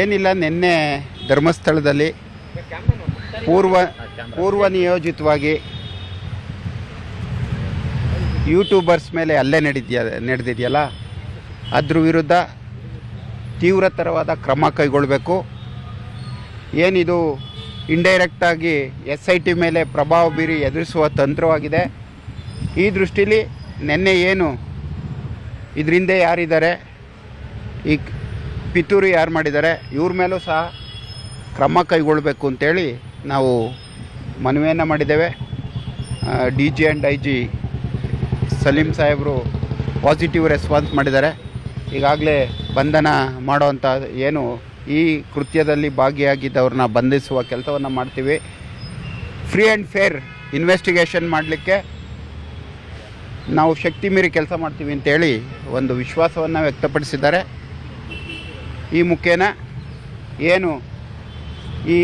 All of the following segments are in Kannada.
ಏನಿಲ್ಲ, ನಿನ್ನೆ ಧರ್ಮಸ್ಥಳದಲ್ಲಿ ಪೂರ್ವ ಪೂರ್ವ ನಿಯೋಜಿತವಾಗಿ ಯೂಟ್ಯೂಬರ್ಸ್ ಮೇಲೆ ಅಲ್ಲೇ ನಡೆದಿದೆಯ ನಡೆದಿದೆಯಲ್ಲ? ಅದ್ರ ವಿರುದ್ಧ ತೀವ್ರತರವಾದ ಕ್ರಮ ಕೈಗೊಳ್ಳಬೇಕು. ಏನಿದು ಇಂಡೈರೆಕ್ಟಾಗಿ ಎಸ್ ಐ ಟಿ ಮೇಲೆ ಪ್ರಭಾವ ಬೀರಿ ಎದುರಿಸುವ ತಂತ್ರವಾಗಿದೆ. ಈ ದೃಷ್ಟಿಲಿ ನಿನ್ನೆ ಏನು, ಇದರಿಂದ ಯಾರಿದ್ದಾರೆ? ಈ ಪಿತೂರಿ ಯಾರು ಮಾಡಿದ್ದಾರೆ, ಇವ್ರ ಮೇಲೂ ಸಹ ಕ್ರಮ ಕೈಗೊಳ್ಳಬೇಕು ಅಂತೇಳಿ ನಾವು ಮನವಿಯನ್ನು ಮಾಡಿದ್ದೇವೆ. D G and I G Salim ಸಾಹೇಬರು ಪಾಸಿಟಿವ್ ರೆಸ್ಪಾನ್ಸ್ ಮಾಡಿದ್ದಾರೆ. ಈಗಾಗಲೇ ಬಂಧನ ಮಾಡೋವಂಥ ಏನು ಈ ಕೃತ್ಯದಲ್ಲಿ ಭಾಗಿಯಾಗಿದ್ದವ್ರನ್ನ ಬಂಧಿಸುವ ಕೆಲಸವನ್ನು ಮಾಡ್ತೀವಿ. ಫ್ರೀ ಆ್ಯಂಡ್ ಫೇರ್ ಇನ್ವೆಸ್ಟಿಗೇಷನ್ ಮಾಡಲಿಕ್ಕೆ ನಾವು ಶಕ್ತಿ ಮೀರಿ ಕೆಲಸ ಮಾಡ್ತೀವಿ ಅಂತೇಳಿ ಒಂದು ವಿಶ್ವಾಸವನ್ನು ವ್ಯಕ್ತಪಡಿಸಿದ್ದಾರೆ. ಈ ಮುಖೇನ ಏನು ಈ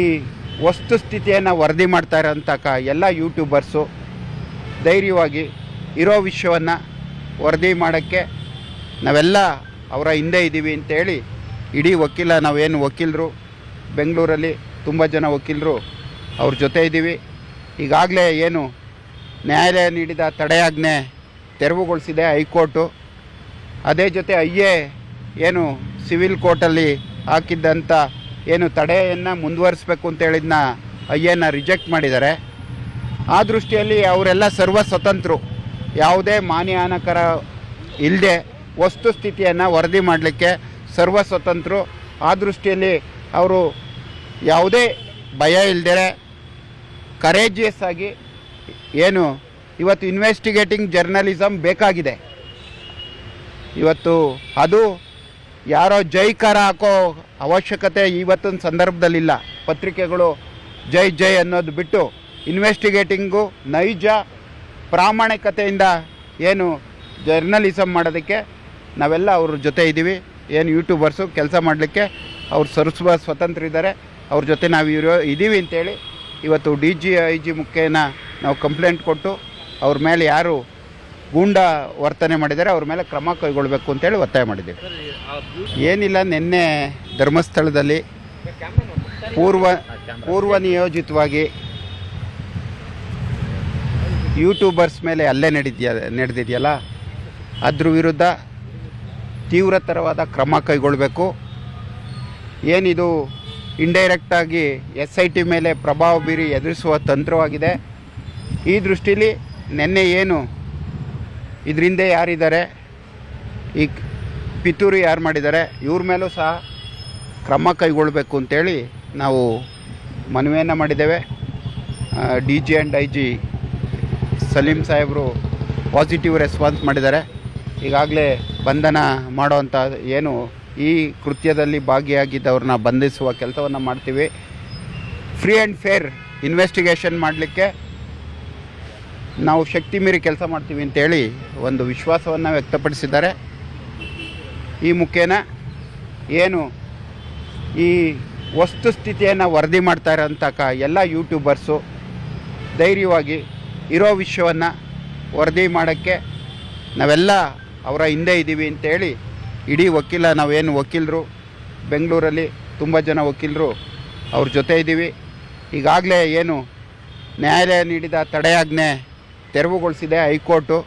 ವಸ್ತುಸ್ಥಿತಿಯನ್ನು ವರದಿ ಮಾಡ್ತಾ ಇರೋಂಥ ಕ ಎಲ್ಲ ಯೂಟ್ಯೂಬರ್ಸು ಧೈರ್ಯವಾಗಿ ಇರೋ ವಿಷಯವನ್ನು ವರದಿ ಮಾಡೋಕ್ಕೆ ನಾವೆಲ್ಲ ಅವರ ಹಿಂದೆ ಇದ್ದೀವಿ ಅಂತೇಳಿ ಇಡೀ ವಕೀಲ ನಾವೇನು ವಕೀಲರು, ಬೆಂಗಳೂರಲ್ಲಿ ತುಂಬ ಜನ ವಕೀಲರು ಅವ್ರ ಜೊತೆ ಇದ್ದೀವಿ. ಈಗಾಗಲೇ ಏನು ನ್ಯಾಯಾಲಯ ನೀಡಿದ ತಡೆಯಾಜ್ಞೆ ತೆರವುಗೊಳಿಸಿದೆ ಹೈಕೋರ್ಟು. ಅದೇ ಜೊತೆ ಐ ಏನು ಸಿವಿಲ್ ಕೋರ್ಟಲ್ಲಿ ಹಾಕಿದ್ದಂಥ ಏನು ತಡೆಯನ್ನು ಮುಂದುವರಿಸ್ಬೇಕು ಅಂತೇಳಿದ್ನ ಎನ ರಿಜೆಕ್ಟ್ ಮಾಡಿದ್ದಾರೆ. ಆ ದೃಷ್ಟಿಯಲ್ಲಿ ಅವರೆಲ್ಲ ಸರ್ವ ಸ್ವತಂತ್ರರು ಯಾವುದೇ ಮಾನ್ಯಾನಕರ ಇಲ್ಲದೆ ವಸ್ತುಸ್ಥಿತಿಯನ್ನು ವರದಿ ಮಾಡಲಿಕ್ಕೆ ಸರ್ವ ಸ್ವತಂತ್ರರು ಆ ದೃಷ್ಟಿಯಲ್ಲಿ ಅವರು ಯಾವುದೇ ಭಯ ಇಲ್ಲದೆ ಕರೇಜಿಯಸ್ ಆಗಿ ಏನು ಇವತ್ತು ಇನ್ವೆಸ್ಟಿಗೇಟಿಂಗ್ ಜರ್ನಲಿಸಮ್ ಬೇಕಾಗಿದೆ. ಇವತ್ತು ಅದು ಯಾರೋ ಜೈಕಾರ ಹಾಕೋ ಅವಶ್ಯಕತೆ ಇವತ್ತಿನ ಸಂದರ್ಭದಲ್ಲಿಲ್ಲ. ಪತ್ರಿಕೆಗಳು ಜೈ ಜೈ ಅನ್ನೋದು ಬಿಟ್ಟು ಇನ್ವೆಸ್ಟಿಗೇಟಿಂಗು ನೈಜ ಪ್ರಾಮಾಣಿಕತೆಯಿಂದ ಏನು ಜರ್ನಲಿಸಮ್ ಮಾಡೋದಕ್ಕೆ ನಾವೆಲ್ಲ ಅವ್ರ ಜೊತೆ ಇದ್ದೀವಿ. ಏನು ಯೂಟ್ಯೂಬರ್ಸು ಕೆಲಸ ಮಾಡಲಿಕ್ಕೆ ಅವ್ರು ಸರಿಸುವ ಸ್ವತಂತ್ರ ಇದ್ದಾರೆ. ಅವ್ರ ಜೊತೆ ನಾವು ಇರೋ ಇದ್ದೀವಿ ಅಂತೇಳಿ ಇವತ್ತು ಡಿ ಜಿ ಐ ಜಿ ಮುಖೇನ ನಾವು ಕಂಪ್ಲೇಂಟ್ ಕೊಟ್ಟು ಅವ್ರ ಮೇಲೆ ಯಾರು ಗೂಂಡ ವರ್ತನೆ ಮಾಡಿದರೆ ಅವ್ರ ಮೇಲೆ ಕ್ರಮ ಕೈಗೊಳ್ಳಬೇಕು ಅಂತೇಳಿ ಒತ್ತಾಯ ಮಾಡಿದ್ದೀವಿ. ಏನಿಲ್ಲ, ನಿನ್ನೆ ಧರ್ಮಸ್ಥಳದಲ್ಲಿ ಪೂರ್ವ ಪೂರ್ವ ನಿಯೋಜಿತವಾಗಿ ಯೂಟ್ಯೂಬರ್ಸ್ ಮೇಲೆ ಅಲ್ಲೇ ನಡೆದಿದೆಯ ನಡೆದಿದೆಯಲ್ಲ? ಅದ್ರ ವಿರುದ್ಧ ತೀವ್ರತರವಾದ ಕ್ರಮ ಕೈಗೊಳ್ಳಬೇಕು. ಏನಿದು ಇಂಡೈರೆಕ್ಟಾಗಿ ಎಸ್ ಐ ಟಿ ಮೇಲೆ ಪ್ರಭಾವ ಬೀರಿ ಎದುರಿಸುವ ತಂತ್ರವಾಗಿದೆ. ಈ ದೃಷ್ಟಿಲಿ ನಿನ್ನೆ ಏನು ಇದರಿಂದ ಯಾರಿದ್ದಾರೆ? ಈ ಪಿತೂರು ಯಾರು ಮಾಡಿದ್ದಾರೆ? ಇವ್ರ ಮೇಲೂ ಸಹ ಕ್ರಮ ಕೈಗೊಳ್ಳಬೇಕು ಅಂತೇಳಿ ನಾವು ಮನವಿಯನ್ನು ಮಾಡಿದ್ದೇವೆ. D G and I G Salim ಸಾಹೇಬರು ಪಾಸಿಟಿವ್ ರೆಸ್ಪಾನ್ಸ್ ಮಾಡಿದ್ದಾರೆ. ಈಗಾಗಲೇ ಬಂಧನ ಮಾಡೋವಂಥ ಏನು ಈ ಕೃತ್ಯದಲ್ಲಿ ಭಾಗಿಯಾಗಿದ್ದವ್ರನ್ನ ಬಂಧಿಸುವ ಕೆಲಸವನ್ನು ಮಾಡ್ತೀವಿ. ಫ್ರೀ ಆ್ಯಂಡ್ ಫೇರ್ ಇನ್ವೆಸ್ಟಿಗೇಷನ್ ಮಾಡಲಿಕ್ಕೆ ನಾವು ಶಕ್ತಿ ಮೀರಿ ಕೆಲಸ ಮಾಡ್ತೀವಿ ಅಂತೇಳಿ ಒಂದು ವಿಶ್ವಾಸವನ್ನು ವ್ಯಕ್ತಪಡಿಸಿದ್ದಾರೆ. ಈ ಮುಖೇನ ಏನು ಈ ವಸ್ತುಸ್ಥಿತಿಯನ್ನು ವರದಿ ಮಾಡ್ತಾ ಇರೋಂಥ ಕ ಎಲ್ಲ ಯೂಟ್ಯೂಬರ್ಸು ಧೈರ್ಯವಾಗಿ ಇರೋ ವಿಷಯವನ್ನು ವರದಿ ಮಾಡೋಕ್ಕೆ ನಾವೆಲ್ಲ ಅವರ ಹಿಂದೆ ಇದ್ದೀವಿ ಅಂತೇಳಿ ಇಡೀ ವಕೀಲ, ನಾವೇನು ವಕೀಲರು, ಬೆಂಗಳೂರಲ್ಲಿ ತುಂಬ ಜನ ವಕೀಲರು ಅವ್ರ ಜೊತೆ ಇದ್ದೀವಿ. ಈಗಾಗಲೇ ಏನು ನ್ಯಾಯಾಲಯ ನೀಡಿದ ತಡೆಯಾಜ್ಞೆ ತೆರವುಗೊಳಿಸಿದೆ ಹೈಕೋರ್ಟು.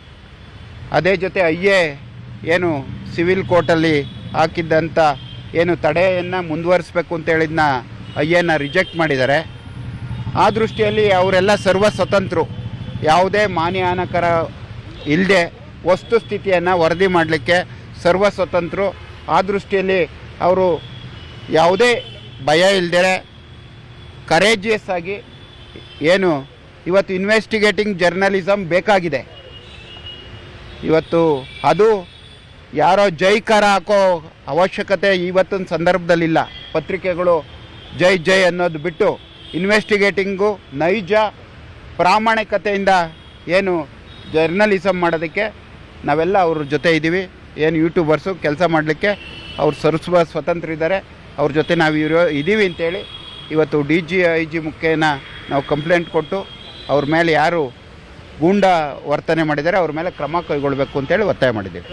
ಅದೇ ಜೊತೆ ಐ ಏನು ಸಿವಿಲ್ ಕೋರ್ಟಲ್ಲಿ ಹಾಕಿದ್ದಂಥ ಏನು ತಡೆಯನ್ನು ಮುಂದುವರಿಸ್ಬೇಕು ಅಂತೇಳಿದ್ನ ಐ ಎನ ರಿಜೆಕ್ಟ್ ಮಾಡಿದ್ದಾರೆ. ಆ ದೃಷ್ಟಿಯಲ್ಲಿ ಅವರೆಲ್ಲ ಸರ್ವ ಸ್ವತಂತ್ರರು ಯಾವುದೇ ಮಾನ್ಯಹಾನಕರ ಇಲ್ಲದೆ ವಸ್ತುಸ್ಥಿತಿಯನ್ನು ವರದಿ ಮಾಡಲಿಕ್ಕೆ ಸರ್ವ ಸ್ವತಂತ್ರರು ಆ ದೃಷ್ಟಿಯಲ್ಲಿ ಅವರು ಯಾವುದೇ ಭಯ ಇಲ್ಲದೆ ಕರೇಜಿಯಸ್ ಆಗಿ ಏನು ಇವತ್ತು ಇನ್ವೆಸ್ಟಿಗೇಟಿಂಗ್ ಜರ್ನಲಿಸಮ್ ಬೇಕಾಗಿದೆ. ಇವತ್ತು ಅದು ಯಾರೋ ಜೈಕಾರ ಹಾಕೋ ಅವಶ್ಯಕತೆ ಇವತ್ತಿನ ಸಂದರ್ಭದಲ್ಲಿಲ್ಲ. ಪತ್ರಿಕೆಗಳು ಜೈ ಜೈ ಅನ್ನೋದು ಬಿಟ್ಟು ಇನ್ವೆಸ್ಟಿಗೇಟಿಂಗು ನೈಜ ಪ್ರಾಮಾಣಿಕತೆಯಿಂದ ಏನು ಜರ್ನಲಿಸಮ್ ಮಾಡೋದಕ್ಕೆ ನಾವೆಲ್ಲ ಅವ್ರ ಜೊತೆ ಇದ್ದೀವಿ. ಏನು ಯೂಟ್ಯೂಬರ್ಸು ಕೆಲಸ ಮಾಡಲಿಕ್ಕೆ ಅವ್ರು ಸರಿಸುವ ಸ್ವತಂತ್ರ ಇದ್ದಾರೆ. ಅವ್ರ ಜೊತೆ ನಾವು ಇರೋ ಇದ್ದೀವಿ ಅಂತೇಳಿ ಇವತ್ತು ಡಿ ಜಿ ಐ ಜಿ ಮುಖೇನ ನಾವು ಕಂಪ್ಲೇಂಟ್ ಕೊಟ್ಟು ಅವ್ರ ಮೇಲೆ ಯಾರು ಗೂಂಡ ವರ್ತನೆ ಮಾಡಿದ್ದಾರೆ ಅವ್ರ ಮೇಲೆ ಕ್ರಮ ಕೈಗೊಳ್ಳಬೇಕು ಅಂತೇಳಿ ಒತ್ತಾಯ ಮಾಡಿದ್ದೀವಿ.